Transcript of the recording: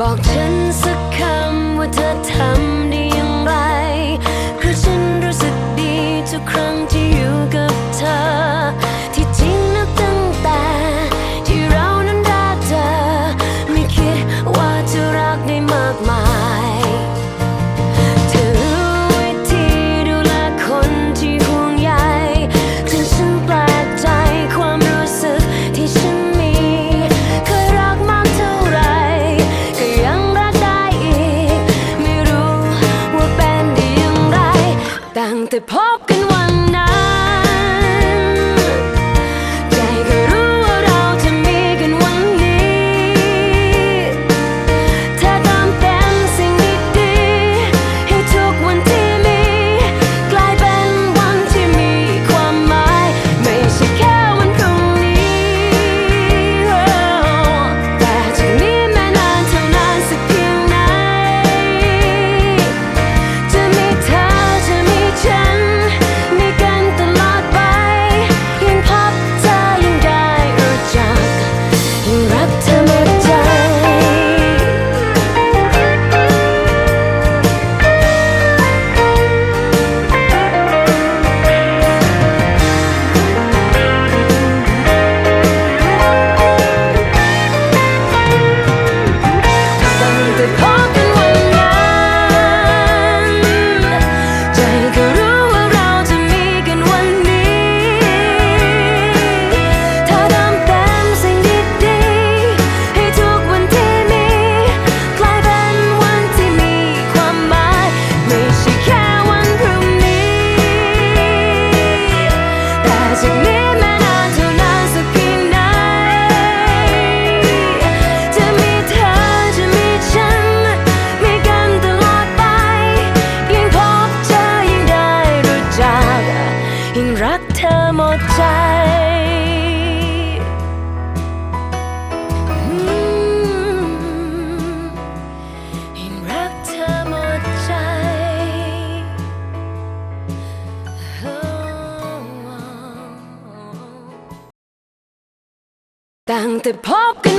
บอกฉันสักคำว่าเธอทำได้อย่างไร คือฉันรู้สึกดีทุกครั้งที่อยู่กับเธอ ที่จริงนับตั้งแต่ที่เรานั้นรักเธอ ไม่คิดว่าจะรักได้มากมาย the power. bang the pop.